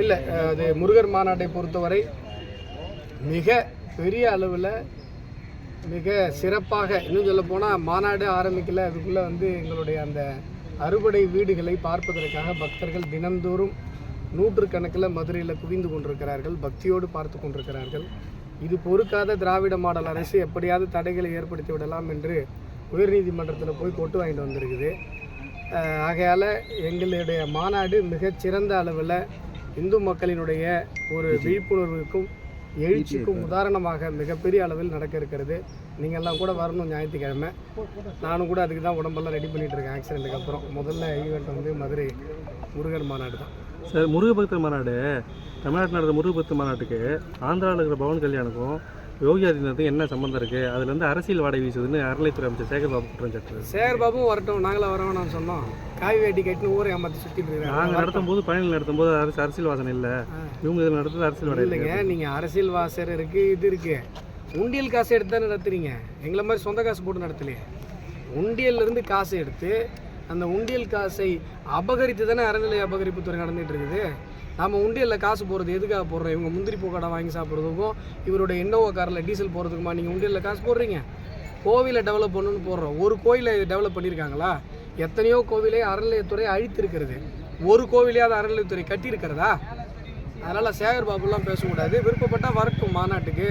இல்லை அது முருகர் மாநாட்டை பொறுத்தவரை மிக பெரிய அளவில் மிக சிறப்பாக இன்னும் சொல்ல போனால் மாநாடு ஆரம்பிக்கல அதுக்குள்ளே வந்து எங்களுடைய அந்த அறுபடை வீடுகளை பார்ப்பதற்காக பக்தர்கள் தினந்தோறும் நூற்றுக்கணக்கில் மதுரையில் குவிந்து கொண்டிருக்கிறார்கள் பக்தியோடு பார்த்து கொண்டிருக்கிறார்கள். இது பொறுக்காத திராவிட மாடல் அரசு எப்படியாவது தடைகளை ஏற்படுத்தி விடலாம் என்று உயர்நீதிமன்றத்தில் போய் கொட்டு வாங்கிட்டு வந்திருக்குது. ஆகையால் எங்களுடைய மாநாடு மிகச்சிறந்த அளவில் இந்து மக்களினுடைய ஒரு விழிப்புணர்வுக்கும் எழுச்சிக்கும் உதாரணமாக மிகப்பெரிய அளவில் நடக்க இருக்கிறது. நீங்கள்லாம் கூட வரணும் ஞாயிற்றுக்கிழமை. நானும் கூட அதுக்கு தான் உடம்பெல்லாம் ரெடி பண்ணிட்டு இருக்கேன். ஆக்சிடென்ட்டுக்கு அப்புறம். முதல்ல ஈவெண்ட் வந்து மதுரை முருகர் மாநாடு தான். சார் முருகபக்தர் மாநாடு தமிழ்நாட்டில் நடந்த முருகபக்தர் மாநாட்டுக்கு ஆந்திராவில் இருக்கிற பவன் கல்யாணுக்கும் யோகி ஆதித்யநாத்துக்கும் என்ன சம்மந்தம் இருக்குது அதில் வந்து அரசியல் வாடகை வீசுதுன்னு அறநிலைத்துறை அமைச்சர் சேகர் பாபு குற்றம் சாட்டுறாரு சேகர் பாபும் வரட்டும் நாங்களாம் வர வேணாம்னு சொன்னோம். காய் வேட்டி கட்டின்னு ஊரை ஏமாற்றி சுற்றிட்டு நாங்கள் நடத்தும் போது பயணிகள் நடத்தும் போது அரசு அரசியல் வாசனை இல்லை. இவங்க இதில் நடத்துறது அரசியல் வாடகை இல்லைங்க நீங்கள் அரசியல் வாசர் இருக்குது இது இருக்குது உண்டியல் காசு எடுத்து தான் நடத்துறீங்க? எங்களை மாதிரி சொந்த காசு போட்டு நடத்தலையே. உண்டியல்ல இருந்து காசு எடுத்து அந்த உண்டியல் காசை அபகரித்து தானே அறநிலை அபகரிப்புத்துறை நடந்துட்டு இருக்குது. நாம உண்டியலில் காசு போடுறது எதுக்காக போடுறோம்? இவங்க முந்திரி பூக்கடை வாங்கி சாப்பிட்றதுக்கும் இவரோட இன்னோவா காரில் டீசல் போடுறதுக்குமா நீங்கள் உண்டியலில் காசு போடுறீங்க? கோவிலை டெவலப் பண்ணணும்னு போடுறோம். ஒரு கோயிலை டெவலப் பண்ணியிருக்காங்களா எத்தனையோ கோவிலை அறநிலையத்துறை அழித்திருக்கிறது. ஒரு கோவிலையாவது அறநிலையத்துறை கட்டியிருக்கிறதா? அதனால் சேகர் பாபுலாம் பேசக்கூடாது. விருப்பப்பட்டால் வரட்டும் மாநாட்டுக்கு.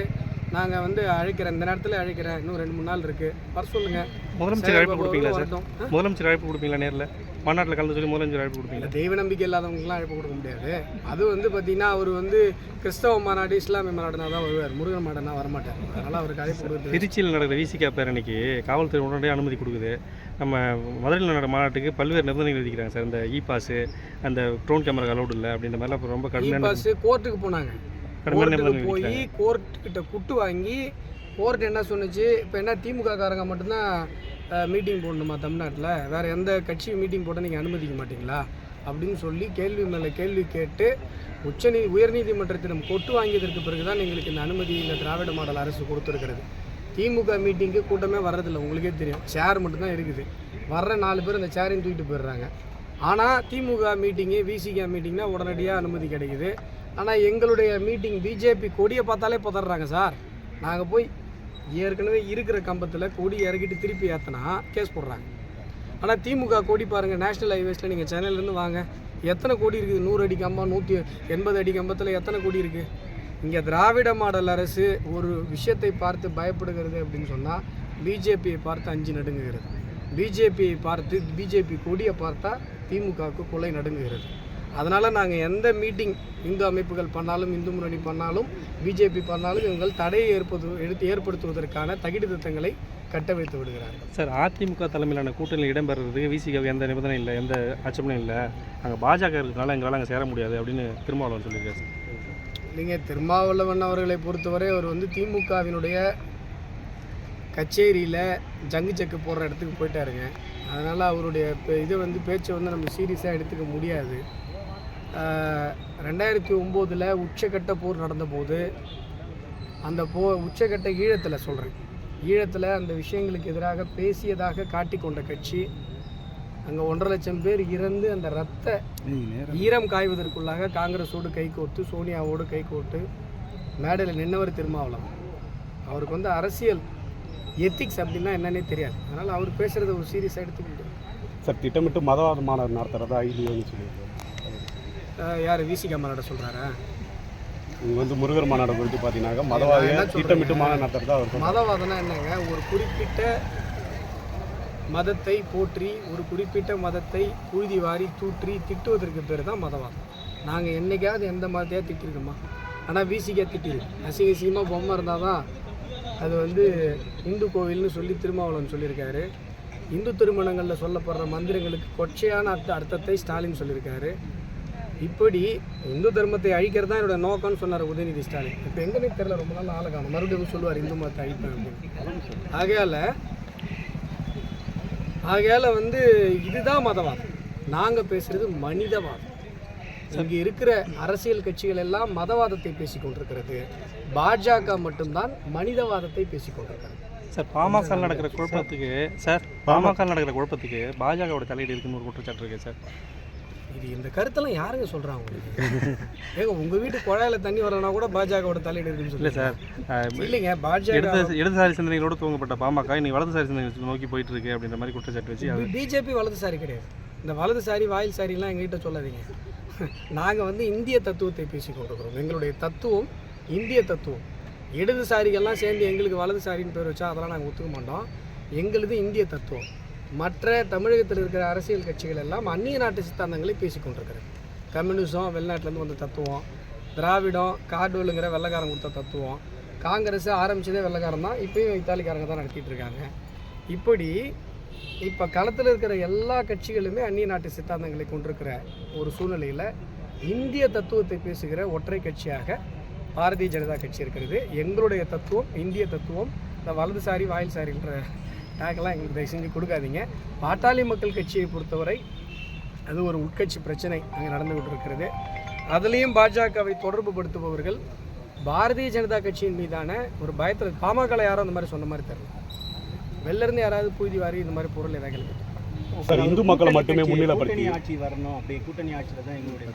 நாங்கள் வந்து அழைக்கிறேன் இந்த நேரத்தில் அழைக்கிறேன் இன்னும் ரெண்டு மூணு நாள் இருக்குது வர சொல்லுங்கள் முதலமைச்சர் அழைப்பு கொடுப்பீங்களா சார்? முதலமைச்சர் அழைப்பு கொடுப்பீங்களா நேரில்? மாநாட்டில் கலந்து சொல்லி முதலமைச்சர் அழைப்பு கொடுப்பீங்களா இந்த தெய்வ நம்பிக்கை இல்லாதவங்களுக்குலாம் அழைப்பு கொடுக்க முடியாது. அது வந்து பார்த்தீங்கன்னா அவர் வந்து கிறிஸ்தவ மாநாடு இஸ்லாமிய மாநாடுனா தான் வருவார். முருகன் மாநாடுனா வரமாட்டார். அதனால் அவருக்கு அழைப்பு கொடுக்குறது திருச்சியில் நடக்கிற விசிகா பேரணிக்கு காவல்துறை உடனடியாக அனுமதி கொடுக்குது. நம்ம மதுரையில் நடக்கிற மாநாட்டுக்கு பல்வேறு நிபந்தனைகள் விதிக்கிறாங்க சார். இந்த இ பாஸு அந்த ட்ரோன் கேமரா அலௌடு இல்லை அப்படின்ற மாதிரிலாம் ரொம்ப கடுமையான பாஸ் கோர்ட்டுக்கு போனாங்க. கோர்ட்டுக்கு போய் கோர்ட்டுக்கிட்ட குட்டு வாங்கி கோர்ட் என்ன சொன்னுச்சு? இப்போ என்ன திமுக காரங்க மட்டும்தான் மீட்டிங் போடணுமா தமிழ்நாட்டில்? வேறு எந்த கட்சி மீட்டிங் போட்டால் நீங்கள் அனுமதிக்க மாட்டீங்களா? அப்படின்னு சொல்லி கேள்வி மேலே கேள்வி கேட்டு உச்சநீ உயர்நீதிமன்றத்திடம் கொட்டு வாங்கியதற்கு பிறகு தான் எங்களுக்கு இந்த அனுமதி இந்த திராவிட மாடல் அரசு கொடுத்துருக்கிறது. திமுக மீட்டிங்க்கு கூட்டமே வர்றதில்லை உங்களுக்கே தெரியும். சேர் மட்டும்தான் இருக்குது. வர்ற நாலு பேர் அந்த சேரையும் தூக்கிட்டு போயிடுறாங்க. ஆனால் திமுக மீட்டிங்கு விசிகா மீட்டிங்னா உடனடியாக அனுமதி கிடைக்குது. ஆனால் எங்களுடைய மீட்டிங் பிஜேபி கொடியை பார்த்தாலே பதறாங்க சார். நாங்கள் போய் ஏற்கனவே இருக்கிற கம்பத்தில் கொடி இறக்கிட்டு திருப்பி ஏற்றினா கேஸ் போடுறாங்க. ஆனால் திமுக கொடி பாருங்கள் நேஷனல் ஹைவேஸில் நீங்கள் சென்னையிலேருந்து வாங்க. எத்தனை கோடி இருக்குது? நூறு அடி கம்பம் நூற்றி எண்பது அடி கம்பத்தில் எத்தனை கோடி இருக்குது இங்கே திராவிட மாடல் அரசு ஒரு விஷயத்தை பார்த்து பயப்படுகிறது அப்படின்னு சொன்னால் பிஜேபியை பார்த்து அஞ்சு நடுங்குகிறது. பிஜேபியை பார்த்து பிஜேபி கொடியை பார்த்தா திமுகவுக்கு கொலை நடுங்குகிறது. அதனால் நாங்கள் எந்த மீட்டிங் இந்து அமைப்புகள் பண்ணாலும் இந்து முன்னணி பண்ணாலும் பிஜேபி பண்ணாலும் இவங்கள் தடையை ஏற்பது எடுத்து ஏற்படுத்துவதற்கான தகிடு திட்டங்களை கட்ட வைத்து விடுகிறார்கள். சார் அதிமுக தலைமையிலான கூட்டணியில் இடம்பெறதுக்கு விசிகாவுக்கு எந்த நிபந்தனை இல்லை எந்த ஆட்சேபனையும் இல்லை. அங்கே பாஜக இருக்கிறதுனால எங்களால் அங்கே சேர முடியாது அப்படின்னு திருமாவளவன் சொல்லியிருக்காரு சார். இல்லைங்க திருமாவளவன் அவர்களை பொறுத்தவரை அவர் வந்து திமுகவினுடைய கச்சேரியில் ஜங்கு செக்கு போடுற இடத்துக்கு போயிட்டாருங்க. அதனால் அவருடைய இதை வந்து பேச்சை வந்து நம்ம சீரியஸாக எடுத்துக்க முடியாது. ரெண்டாயிரத்தி ஒம்போதில் உச்சக்கட்ட போர் நடந்தபோது அந்த போ உச்சக்கட்ட ஈழத்தில் சொல்கிறேன் ஈழத்தில் அந்த விஷயங்களுக்கு எதிராக பேசியதாக காட்டிக்கொண்ட கட்சி அங்கே ஒன்றரை லட்சம் பேர் இறந்து அந்த ரத்த ஈரம் காய்வதற்குள்ளாக காங்கிரஸோடு கைகோர்த்து சோனியாவோடு கைகோர்த்து மேடையில் நின்னவர் திருமாவளம் அவருக்கு வந்து அரசியல் எத்திக்ஸ் அப்படின்னா என்னன்னே தெரியாது. அதனால் அவர் பேசுகிறத ஒரு சீரியஸாக எடுத்துக்கிட்டு சார் திட்டமிட்டு மதவாத மாணவர் நடத்துகிறதா ஐடியோன்னு சொல்லியிருக்காரு. யார் விசிகா மாநாட சொல்கிறாரா இங்கே வந்து முருகர் மாநாடு குறித்து பார்த்தீங்கன்னாக்கா சொல்றீங்க? திட்டமிட்டு மாநாடு நடத்துறதா. மதவாதம்னா என்னங்க? ஒரு குறிப்பிட்ட மதத்தை போற்றி ஒரு குறிப்பிட்ட மதத்தை புழுதி வாரி தூற்றி திட்டுவதற்கு பேர் தான் மதவாதம். நாங்கள் என்னைக்காவது எந்த மதத்தையாக திட்டிருக்கோமா? ஆனால் விசிகா திட்டிருக்கு அசிங்க அசிங்கமாக பொம்மை இருந்தால் தான் அது வந்து இந்து கோவில்னு சொல்லி திருமாவளவன் சொல்லியிருக்காரு. இந்து திருமணங்களில் சொல்லப்படுற மந்திரங்களுக்கு கொச்சையான அர்த்த அர்த்தத்தை ஸ்டாலின் சொல்லியிருக்காரு. இப்படி இந்து தர்மத்தை அழிக்கிறது தான் என்னோட நோக்கம்னு சொன்னார் உதயநிதி ஸ்டாலின். இப்போ எங்கன்னு தெரியல ரொம்ப நாள் ஆளை காணும் மறுபடியும் சொல்லுவார் இந்து மதத்தை அழிப்பேன் அப்படின்னு. ஆகையால் ஆகையால் வந்து இதுதான் மதவாதம். நாங்கள் பேசுகிறது மனிதவாதம். இங்கே இருக்கிற அரசியல் கட்சிகள் எல்லாம் மதவாதத்தை பேசிக்கொண்டிருக்கிறது பாஜக மட்டும்தான் மனிதவாதத்தை பேசிக்கொண்டிருக்கிறது சார் பாமக நடக்கிற குழப்பத்துக்கு சார் பாமக நடக்கிற குழப்பத்துக்கு பாஜகவோட தலையீடு இருக்குன்னு ஒரு குற்றச்சாட்டு இருக்கு சார். இது இந்த கருத்தெல்லாம் யாருங்க சொல்கிறாங்க ஏங்க உங்கள் வீட்டு குழாயில தண்ணி வரலனா கூட பாஜகவோட தலையீடு இருக்குன்னு சொல்லி சார். இல்லைங்க பாஜக இடது இடதுசாரி சிந்தனைகளோடு துவங்கப்பட்ட பாமக இன்னைக்கு வலதுசாரி சிந்தனை நோக்கி போயிட்டு இருக்கு அப்படின்ற மாதிரி குற்றச்சாட்டு வச்சு அது பிஜேபி வலதுசாரி கிடையாது. இந்த வலதுசாரி வாயில் சாரிலாம் எங்ககிட்ட சொல்லாதீங்க. நாங்கள் வந்து இந்திய தத்துவத்தை பேசி கொண்டிருக்கிறோம். எங்களுடைய தத்துவம் இந்திய தத்துவம். இடதுசாரிகள்லாம் சேர்ந்து எங்களுக்கு வலதுசாரின்னு பேர் வச்சா அதெல்லாம் நாங்கள் ஒத்துக்க மாட்டோம். எங்களுது இந்திய தத்துவம். மற்ற தமிழகத்தில் இருக்கிற அரசியல் கட்சிகள் எல்லாம் அந்நிய நாட்டு சித்தாந்தங்களை பேசி கம்யூனிசம் வெளிநாட்டிலேருந்து வந்த தத்துவம் திராவிடம் கார்டோலுங்கிற வெள்ளக்காரன் கொடுத்த தத்துவம் காங்கிரஸ் ஆரம்பிச்சதே வெள்ளக்காரன் தான் இப்போயும் இத்தாலிக்காரங்க தான் நடத்திட்டு இருக்காங்க. இப்படி இப்போ களத்தில் இருக்கிற எல்லா கட்சிகளுமே அந்நிய நாட்டு சித்தாந்தங்களை கொண்டிருக்கிற ஒரு சூழ்நிலையில் இந்திய தத்துவத்தை பேசுகிற ஒற்றை கட்சியாக பாரதிய ஜனதா கட்சி இருக்கிறது. எங்களுடைய தத்துவம் இந்திய தத்துவம் இந்த வலதுசாரி வாயில்சாரின்ற டேக்கெல்லாம் எங்களுக்கு தயவு செஞ்சு கொடுக்காதீங்க. பாட்டாளி மக்கள் கட்சியை பொறுத்தவரை அது ஒரு உட்கட்சி பிரச்சனை அங்கே நடந்துகிட்டு இருக்கிறது அதுலேயும் பாஜகவை தொடர்பு படுத்துபவர்கள் பாரதிய ஜனதா கட்சியின் மீதான ஒரு பயத்தில் பாமக யாரும் அந்த மாதிரி சொன்ன மாதிரி தெரியல. வெளில இருந்து யாராவது பூதி வாரி இந்த மாதிரி பொருள் ஏதாவது கேள்வி சார் இந்து மக்களை மட்டுமே கூட்டணி முன்னிலைப்படுத்தி ஆட்சி வரணும் அப்படி கூட்டணி ஆட்சியில் தான் எங்களுடைய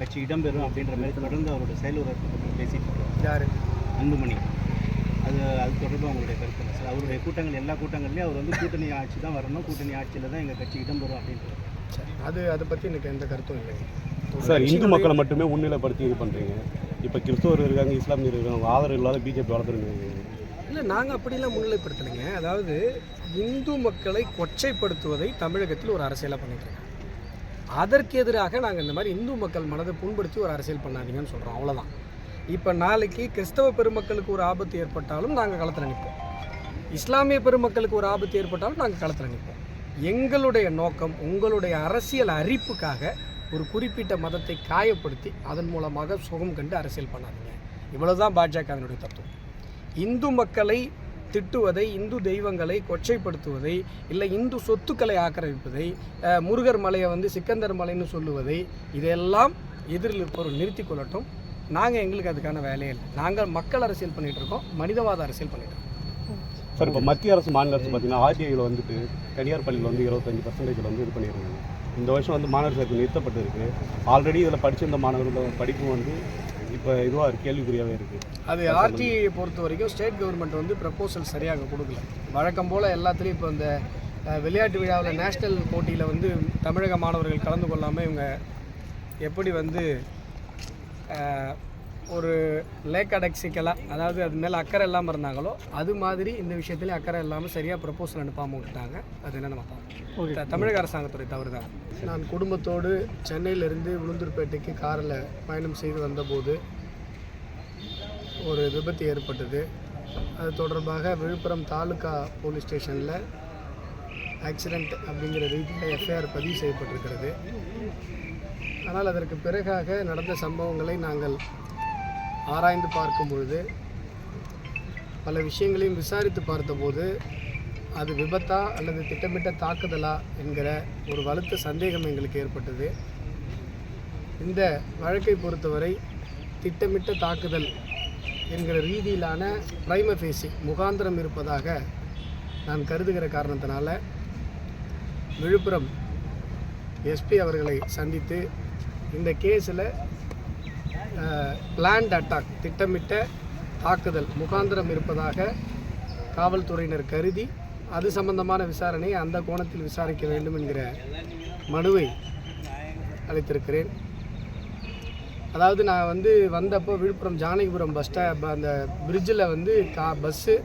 கட்சி இடம்பெறும் அப்படின்ற மாதிரி தொடர்ந்து அவரோட செயலுறவு பேசிட்டு இருக்காரு யார்? அன்புமணி. அது அது தொடர்பாக உங்களுடைய கருத்து என்ன? சார் அவருடைய கூட்டங்கள் எல்லா கூட்டங்கள்லையும் அவர் வந்து கூட்டணி ஆட்சி தான் வரணும். கூட்டணி ஆட்சியில் தான் எங்கள் கட்சி இடம்பெறும் அப்படின்றது. சரி அது அதை பற்றி எனக்கு எந்த கருத்தும் இல்லைங்க சார் இந்து மக்களை மட்டுமே முன்னிலைப்படுத்தி இது பண்ணுறீங்க இப்போ கிறிஸ்தவர் இருக்காங்க இஸ்லாமியர் இருக்காங்க ஆதரவு இல்லாத பிஜேபி வளர்த்துருங்க இல்லை நாங்கள் அப்படிலாம் முன்னிலைப்படுத்தலைங்க. அதாவது இந்து மக்களை கொச்சைப்படுத்துவதை தமிழகத்தில் ஒரு அரசியலாக பண்ணிட்டு இருக்காங்க அதற்கு எதிராக நாங்கள் இந்த மாதிரி இந்து மக்கள் மனதை புண்படுத்தி ஒரு அரசியல் பண்ணாதீங்கன்னு சொல்கிறோம் அவ்வளோதான் இப்போ நாளைக்கு கிறிஸ்தவ பெருமக்களுக்கு ஒரு ஆபத்து ஏற்பட்டாலும் நாங்கள் களத்தில் நிற்போம் இஸ்லாமிய பெருமக்களுக்கு ஒரு ஆபத்து ஏற்பட்டாலும் நாங்கள் களத்தில் நிற்போம் எங்களுடைய நோக்கம் உங்களுடைய அரசியல் அரிப்புக்காக ஒரு குறிப்பிட்ட மதத்தை காயப்படுத்தி அதன் மூலமாக சுகம் கண்டு அரசியல் பண்ணாதீங்க. இவ்வளோதான் பாஜகவினுடைய தத்துவம். இந்து மக்களை திட்டுவதை இந்து தெய்வங்களை கொச்சைப்படுத்துவதை இல்லை இந்து சொத்துக்களை ஆக்கிரமிப்பதை முருகர் மலையை வந்து சிக்கந்தர் மலைன்னு சொல்லுவதை இதெல்லாம் எதிரில் இருப்பவர் நிறுத்தி கொள்ளட்டும். நாங்கள் எங்களுக்கு அதுக்கான வேலையே இல்லை. நாங்கள் மக்கள் அரசியல் பண்ணிகிட்டு இருக்கோம் மனிதவாத அரசியல் இருக்கோம். சார் இப்போ மத்திய அரசு மாநில அரசு பார்த்தீங்கன்னா ஆர்டிஐயில் வந்துட்டு தனியார் பள்ளியில் வந்து இருபத்தஞ்சு பர்சன்டேஜில் வந்து இது பண்ணியிருக்காங்க இந்த வருஷம் வந்து மாணவர் சேர்க்கை நிறுத்தப்பட்டு ஆல்ரெடி இதில் படிச்சிருந்த மாணவர்களோட படிப்பும் வந்து இப்போ இதுவாக இருக்கு கேள்விக்குறியாகவே இருக்குது அது ஆர்டிஐயை பொறுத்த வரைக்கும் ஸ்டேட் கவர்மெண்ட் வந்து ப்ரப்போசல் சரியாக கொடுக்கல. வழக்கம் போல் எல்லாத்துலேயும் இப்போ இந்த விளையாட்டு விழாவில் நேஷ்னல் போட்டியில் வந்து தமிழக மாணவர்கள் கலந்து கொள்ளாமல் இவங்க எப்படி வந்து ஒரு லேக் அடக்சிக்கலாக அதாவது அது மேலே அக்கறை இல்லாமல் இருந்தாங்களோ அது மாதிரி இந்த விஷயத்துலையும் அக்கறை இல்லாமல் சரியாக ப்ரப்போசல் அனுப்பாமல் விட்டுட்டாங்க. அது என்ன நம்ம பார்ப்போம் தமிழக அரசாங்கத்துறை தவறு தான் நான் குடும்பத்தோடு சென்னையிலிருந்து உளுந்தூர்பேட்டைக்கு காரில் பயணம் செய்து வந்தபோது ஒரு விபத்து ஏற்பட்டது. அது தொடர்பாக விழுப்புரம் தாலுகா போலீஸ் ஸ்டேஷனில் ஆக்சிடெண்ட் அப்படிங்கிற ரீதியில் எஃப்ஐஆர் பதிவு செய்யப்பட்டிருக்கிறது. ஆனால் அதற்கு பிறகாக நடந்த சம்பவங்களை நாங்கள் ஆராய்ந்து பார்க்கும் பொழுது பல விஷயங்களையும் விசாரித்து பார்த்தபோது அது விபத்தா அல்லது திட்டமிட்ட தாக்குதலா என்கிற ஒரு வலுத்த சந்தேகம் எங்களுக்கு ஏற்பட்டது. இந்த வழக்கை பொறுத்தவரை திட்டமிட்ட தாக்குதல் என்கிற ரீதியிலான பிரைமபேசி முகாந்திரம் இருப்பதாக நான் கருதுகிற காரணத்தினால விழுப்புரம் எஸ்பி அவர்களை சந்தித்து இந்த கேஸில் பிளான்ட் அட்டாக் திட்டமிட்ட தாக்குதல் முகாந்திரம் இருப்பதாக காவல்துறையினர் கருதி அது சம்பந்தமான விசாரணையை அந்த கோணத்தில் விசாரிக்க வேண்டும் என்கிற மனுவை அளித்திருக்கிறேன். அதாவது நான் வந்து வந்தப்போ விழுப்புரம் ஜானகிபுரம் பஸ் ஸ்டாப் அந்த பிரிட்ஜில் வந்து கா பஸ்ஸு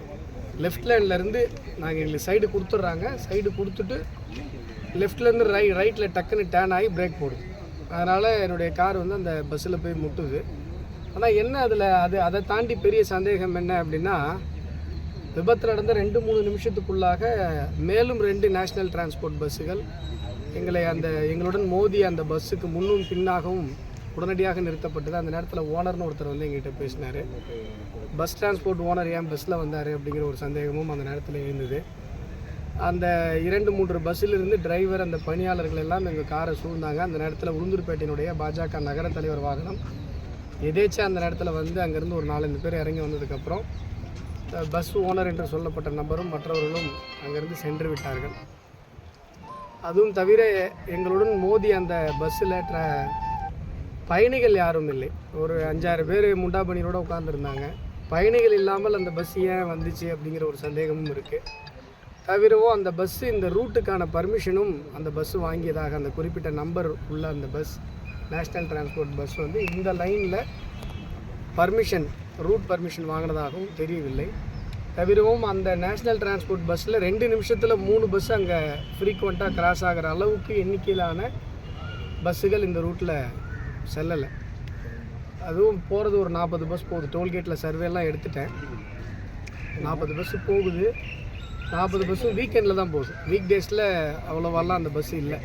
லெஃப்ட் லேண்ட்லேருந்து நாங்கள் எங்களுக்கு சைடு கொடுத்துட்றாங்க. சைடு கொடுத்துட்டு லெஃப்ட்லேருந்து ரை ரைட்டில் டக்குன்னு டேன் ஆகி பிரேக் போடுது. அதனால் என்னுடைய கார் வந்து அந்த பஸ்ஸில் போய் முட்டுது. ஆனால் என்ன அதில் அது அதை தாண்டி பெரிய சந்தேகம் என்ன அப்படின்னா விபத்து நடந்த ரெண்டு மூணு நிமிஷத்துக்குள்ளாக மேலும் ரெண்டு நேஷ்னல் டிரான்ஸ்போர்ட் பஸ்ஸுகள் எங்களை அந்த எங்களுடன் மோதி அந்த பஸ்ஸுக்கு முன்னும் பின்னாகவும் உடனடியாக நிறுத்தப்பட்டது. அந்த நேரத்தில் ஓனர்னு ஒருத்தர் வந்து எங்கிட்ட பேசினார். பஸ் டிரான்ஸ்போர்ட் ஓனர் ஏன் பஸ்ஸில் வந்தார் அப்படிங்கிற ஒரு சந்தேகமும் அந்த நேரத்தில் இருந்தது அந்த இரண்டு மூன்று பஸ்ஸிலிருந்து டிரைவர் அந்த பணியாளர்கள் எல்லாம் எங்கள் காரை சூழ்ந்தாங்க. அந்த நேரத்தில் உளுந்தூர்பேட்டையினுடைய பாஜக நகர தலைவர் வாகனம் எதேச்சா அந்த நேரத்தில் வந்து அங்கேருந்து ஒரு நாலஞ்சு பேர் இறங்கி வந்ததுக்கப்புறம் பஸ் ஓனர் என்று சொல்லப்பட்ட நபரும் மற்றவர்களும் அங்கேருந்து சென்று விட்டார்கள். அதுவும் தவிர எங்களுடன் மோதி அந்த பஸ்ஸில் ட்ர பயணிகள் யாரும் இல்லை. ஒரு அஞ்சாறு பேர் முண்டாபணியோட உட்காந்துருந்தாங்க பயணிகள் இல்லாமல் அந்த பஸ் ஏன் வந்துச்சு அப்படிங்கிற ஒரு சந்தேகமும் இருக்குது தவிரவும் அந்த பஸ்ஸு இந்த ரூட்டுக்கான பர்மிஷனும் அந்த பஸ்ஸு வாங்கியதாக அந்த குறிப்பிட்ட நம்பர் உள்ள அந்த பஸ் நேஷ்னல் டிரான்ஸ்போர்ட் பஸ் வந்து இந்த லைனில் பர்மிஷன் ரூட் பர்மிஷன் வாங்கினதாகவும் தெரியவில்லை. தவிரவும் அந்த நேஷ்னல் டிரான்ஸ்போர்ட் பஸ்ஸில் ரெண்டு நிமிஷத்தில் மூணு பஸ் அங்கே ஃப்ரீக்குவெண்ட்டாக கிராஸ் ஆகிற அளவுக்கு எண்ணிக்கையிலான பஸ்ஸுகள் இந்த ரூட்டில் செல்லலை. அதுவும் போகிறது ஒரு நாற்பது பஸ் போகுது. டோல்கேட்டில் சர்வேலாம் எடுத்துட்டேன். நாற்பது பஸ்ஸு போகுது. நாற்பது பஸ்ஸும் வீக்கெண்டில் தான் போகுது. வீக் டேஸில் அவ்வளோவாலாம் அந்த பஸ் இல்லை.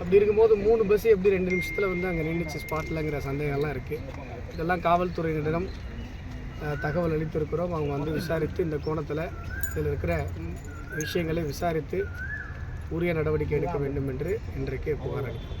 அப்படி இருக்கும்போது மூணு பஸ் எப்படி ரெண்டு நிமிஷத்தில் வந்து அங்கே நின்றுச்சு ஸ்பாட்டில்ங்கிற சந்தேகம்லாம் இருக்குது இதெல்லாம் காவல்துறையினரிடம் தகவல் அளித்திருக்கிறோம். அவங்க வந்து விசாரித்து இந்த கோணத்தில் இதில் இருக்கிற விஷயங்களை விசாரித்து உரிய நடவடிக்கை எடுக்க வேண்டும் என்று இன்றைக்கு புகார் அளிக்கிறோம்.